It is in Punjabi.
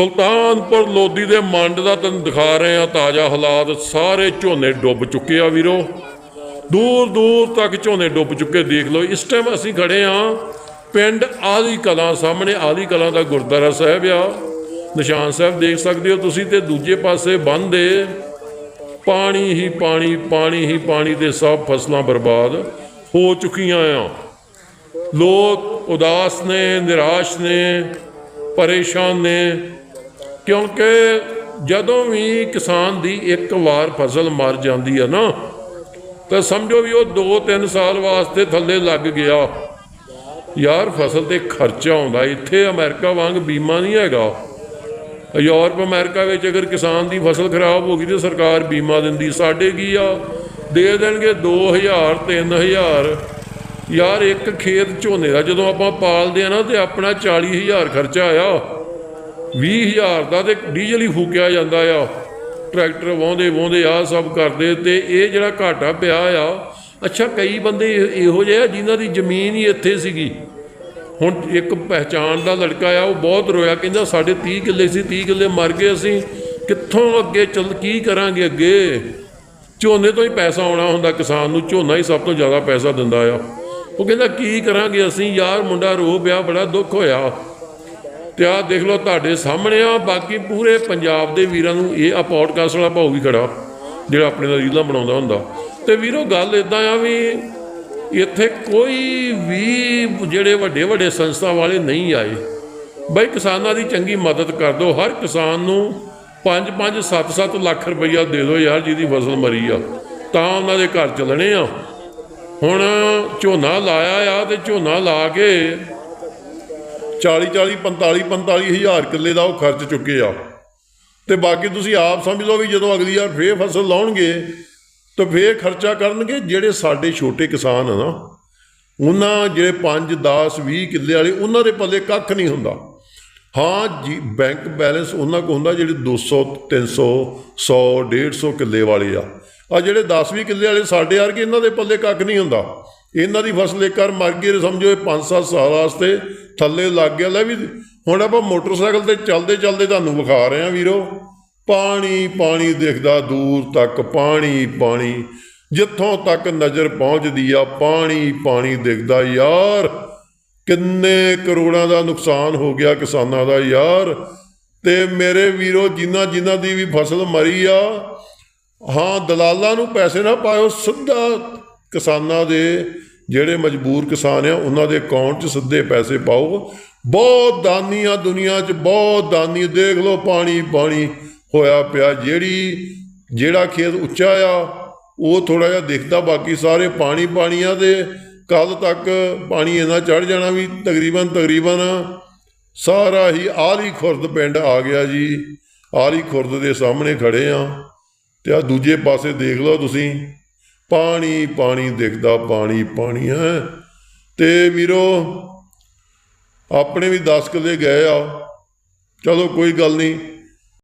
ਸੁਲਤਾਨਪੁਰ ਲੋਧੀ ਦੇ ਮੰਡ ਦਾ ਤੈਨੂੰ ਦਿਖਾ ਰਹੇ ਆ ਤਾਜ਼ਾ ਹਾਲਾਤ, ਸਾਰੇ ਝੋਨੇ ਡੁੱਬ ਚੁੱਕੇ ਆ ਵੀਰੋ। ਦੂਰ ਦੂਰ ਤੱਕ ਝੋਨੇ ਡੁੱਬ ਚੁੱਕੇ, ਦੇਖ ਲਓ, ਇਸ ਟਾਈਮ ਅਸੀਂ ਖੜੇ ਆ ਪਿੰਡ ਆਲੀ ਕਲਾਂ ਸਾਹਮਣੇ, ਆਲੀ ਕਲਾਂ ਦਾ ਗੁਰਦੁਆਰਾ ਸਾਹਿਬ ਆ। ਨਿਸ਼ਾਨ ਸਾਹਿਬ ਦੇਖ ਸਕਦੇ ਹੋ ਤੁਸੀਂ ਤੇ ਦੂਜੇ ਪਾਸੇ ਬੰਦ ਏ। ਪਾਣੀ ਹੀ ਪਾਣੀ ਪਾਣੀ ਹੀ ਪਾਣੀ ਦੇ ਸਭ ਫਸਲਾਂ ਬਰਬਾਦ ਹੋ ਚੁੱਕੀਆਂ ਆ। ਲੋਕ ਉਦਾਸ ਨੇ, ਨਿਰਾਸ਼ ਨੇ, ਪਰੇਸ਼ਾਨ ਨੇ ਕਿਉਂਕਿ ਜਦੋਂ ਵੀ ਕਿਸਾਨ ਦੀ ਇੱਕ ਵਾਰ ਫਸਲ ਮਰ ਜਾਂਦੀ ਆ ਨਾ, ਤਾਂ ਸਮਝੋ ਵੀ ਉਹ 2-3 ਸਾਲ ਵਾਸਤੇ ਥੱਲੇ ਲੱਗ ਗਿਆ। ਯਾਰ ਫਸਲ ਤੇ ਖਰਚਾ ਆਉਂਦਾ, ਇੱਥੇ ਅਮਰੀਕਾ ਵਾਂਗ ਬੀਮਾ ਨਹੀਂ ਹੈਗਾ। ਯੂਰਪ, ਅਮਰੀਕਾ ਵਿੱਚ ਅਗਰ ਕਿਸਾਨ ਦੀ ਫਸਲ ਖਰਾਬ ਹੋ ਗਈ ਤੇ ਸਰਕਾਰ ਬੀਮਾ ਦਿੰਦੀ, ਸਾਡੇ ਕੀ ਆ? ਦੇ ਦੇਣਗੇ 2000 3000 ਯਾਰ ਇੱਕ ਖੇਤ ਝੋਨੇ ਦਾ ਜਦੋਂ ਆਪਾਂ ਪਾਲਦੇ ਆ ਨਾ, ਤੇ ਆਪਣਾ 40000 ਖਰਚਾ ਆ 20000 ਦਾ ਤੇ ਡੀਜ਼ਲ ਹੀ ਫੂਕਿਆ ਜਾਂਦਾ ਆ। ਟਰੈਕਟਰ ਵਾਹੁੰਦੇ ਵਾਹੁੰਦੇ ਆ, ਸਭ ਕਰਦੇ ਤੇ ਇਹ ਜਿਹੜਾ ਘਾਟਾ ਪਿਆ ਆ, ਅੱਛਾ ਕਈ ਬੰਦੇ ਇਹੋ ਜਿਹੇ ਆ ਜਿਨ੍ਹਾਂ ਦੀ ਜ਼ਮੀਨ ਹੀ ਇੱਥੇ ਸੀਗੀ। ਹੁਣ ਇੱਕ ਪਹਿਚਾਣ ਦਾ ਲੜਕਾ ਆ, ਉਹ ਬਹੁਤ ਰੋਇਆ, ਕਹਿੰਦਾ ਸਾਡੇ 30 ਕਿੱਲੇ ਸੀ 30 ਕਿੱਲੇ ਮਰ ਗਏ ਅਸੀਂ, ਕਿੱਥੋਂ ਅੱਗੇ ਚੱਲ, ਕੀ ਕਰਾਂਗੇ ਅੱਗੇ? ਝੋਨੇ ਤੋਂ ਹੀ ਪੈਸਾ ਆਉਣਾ ਹੁੰਦਾ ਕਿਸਾਨ ਨੂੰ, ਝੋਨਾ ਹੀ ਸਭ ਤੋਂ ਜ਼ਿਆਦਾ ਪੈਸਾ ਦਿੰਦਾ ਆ। ਉਹ ਕਹਿੰਦਾ ਕੀ ਕਰਾਂਗੇ ਅਸੀਂ, ਯਾਰ ਮੁੰਡਾ ਰੋ ਪਿਆ, ਬੜਾ ਦੁੱਖ ਹੋਇਆ। ਤੇ ਆਹ ਦੇਖ ਲਓ ਤੁਹਾਡੇ ਸਾਹਮਣੇ ਆ, ਬਾਕੀ ਪੂਰੇ ਪੰਜਾਬ ਦੇ ਵੀਰਾਂ ਨੂੰ ਇਹ ਆ ਪੌਡਕਾਸਟ ਵਾਲਾ ਭਾਊ ਵੀ ਖੜਾ, ਜਿਹੜਾ ਆਪਣੇ ਦਾ ਰੀਲਾਂ ਬਣਾਉਂਦਾ ਹੁੰਦਾ। ਤੇ ਵੀਰੋ ਗੱਲ ਇਦਾਂ ਆ ਵੀ ਇੱਥੇ ਕੋਈ ਵੀ ਜਿਹੜੇ ਵੱਡੇ ਵੱਡੇ ਸੰਸਥਾ ਵਾਲੇ ਨਹੀਂ ਆਏ, ਬਈ ਕਿਸਾਨਾਂ ਦੀ ਚੰਗੀ ਮਦਦ ਕਰ ਦਿਓ। ਹਰ ਕਿਸਾਨ ਨੂੰ 5-5 7-7 ਲੱਖ ਰੁਪਈਆ ਦੇ ਦਿਓ ਯਾਰ ਜਿਹਦੀ ਫਸਲ ਮਰੀ ਆ। ਤਾਂ ਉਹਨਾਂ ਦੇ ਘਰ ਚੱਲਣੇ ਆ। ਹੁਣ ਝੋਨਾ ਲਾਇਆ ਆ ਤੇ ਝੋਨਾ ਲਾ ਕੇ 40 40 45 45 ਹਜ਼ਾਰ ਕਿੱਲੇ ਦਾ ਉਹ ਖਰਚ ਚੁੱਕੇ ਆ। ਤੇ ਬਾਕੀ ਤੁਸੀਂ ਆਪ ਸਮਝ ਲਓ ਵੀ ਜਦੋਂ ਅਗਲੀ ਵਾਰ ਫੇਰ ਫਸਲ ਲਾਉਣਗੇ, ਤਾਂ ਫੇਰ ਖਰਚਾ ਕਰਨਗੇ ਜਿਹੜੇ ਸਾਡੇ ਛੋਟੇ ਕਿਸਾਨ ਆ ਨਾ। ਉਹਨਾਂ ਜਿਹੜੇ 5 10 20 ਕਿੱਲੇ ਵਾਲੇ, ਉਹਨਾਂ ਦੇ ਪੱਲੇ ਕੱਖ ਨਹੀਂ ਹੁੰਦਾ। ਹਾਂ, ਜੀ, ਬੈਂਕ ਬੈਲੈਂਸ ਉਹਨਾਂ ਕੋ ਹੁੰਦਾ ਜਿਹੜੇ 200 300 100 150 ਕਿੱਲੇ ਵਾਲੇ ਆ। ਆ ਜਿਹੜੇ 10 20 ਕਿੱਲੇ ਵਾਲੇ ਸਾਡੇ ਵਰਗੇ, ਇਹਨਾਂ ਦੇ ਪੱਲੇ ਕੱਖ ਨਹੀਂ ਹੁੰਦਾ। ਇਹਨਾਂ ਦੀ ਫਸਲ ਇੱਕ ਵਾਰ ਮਰ ਗਈ ਸਮਝੋ ਇਹ 5-7 ਸਾਲ ਵਾਸਤੇ ਥੱਲੇ ਲੱਗ ਗਿਆ। ਲੈ ਵੀ ਹੁਣ ਆਪਾਂ ਮੋਟਰਸਾਈਕਲ ਤੇ ਚੱਲਦੇ ਚੱਲਦੇ ਤੁਹਾਨੂੰ ਵਿਖਾ ਰਹੇ ਆ ਵੀਰੋ। ਪਾਣੀ ਪਾਣੀ ਦਿਖਦਾ ਦੂਰ ਤੱਕ, ਪਾਣੀ ਪਾਣੀ, ਜਿੱਥੋਂ ਤੱਕ ਨਜ਼ਰ ਪਹੁੰਚਦੀ ਆ, ਪਾਣੀ ਪਾਣੀ ਦਿਖਦਾ ਯਾਰ। ਕਿੰਨੇ ਕਰੋੜਾਂ ਦਾ ਨੁਕਸਾਨ ਹੋ ਗਿਆ ਕਿਸਾਨਾਂ ਦਾ ਯਾਰ। ਤੇ ਮੇਰੇ ਵੀਰੋ, ਜਿਨ੍ਹਾਂ ਜਿਨ੍ਹਾਂ ਦੀ ਵੀ ਫਸਲ ਮਰੀ ਆ, ਹਾਂ, ਦਲਾਲਾਂ ਨੂੰ ਪੈਸੇ ਨਾ ਪਾਇਓ, ਸਿੱਧਾ ਕਿਸਾਨਾਂ ਦੇ ਜਿਹੜੇ ਮਜਬੂਰ ਕਿਸਾਨ ਆ, ਉਹਨਾਂ ਦੇ ਅਕਾਊਂਟ 'ਚ ਸਿੱਧੇ ਪੈਸੇ ਪਾਓ। ਬਹੁਤ ਦਾਨੀ ਆ ਦੁਨੀਆ 'ਚ, ਬਹੁਤ ਦਾਨੀ, ਦੇਖ ਲਓ ਪਾਣੀ ਪਾਣੀ ਹੋਇਆ ਪਿਆ। ਜਿਹੜੀ, ਜਿਹੜਾ ਖੇਤ ਉੱਚਾ ਆ, ਉਹ ਥੋੜਾ ਜਿਹਾ ਦਿਖਦਾ, ਬਾਕੀ ਸਾਰੇ ਪਾਣੀ ਪਾਣੀ ਆ ਤੇ ਕੱਲ ਤੱਕ ਪਾਣੀ ਇੰਨਾ ਚੜ ਜਾਣਾ ਵੀ ਤਕਰੀਬਨ ਤਕਰੀਬਨ ਸਾਰਾ ਹੀ ਆਲੀ ਖੁਰਦ ਪਿੰਡ ਆ ਗਿਆ ਜੀ। ਆਲੀ ਖੁਰਦ ਦੇ ਸਾਹਮਣੇ ਖੜੇ ਆ। ਤੇ ਆ ਦੂਜੇ ਪਾਸੇ ਦੇਖ ਲਓ ਤੁਸੀਂ। ਪਾਣੀ ਪਾਣੀ ਦਿਖਦਾ, ਪਾਣੀ ਪਾਣੀ ਹੈ। ਤੇ ਵੀਰੋ ਆਪਣੇ ਵੀ 10 ਕਿੱਲੇ ਗਏ ਆ। ਚਲੋ ਕੋਈ ਗੱਲ ਨਹੀਂ।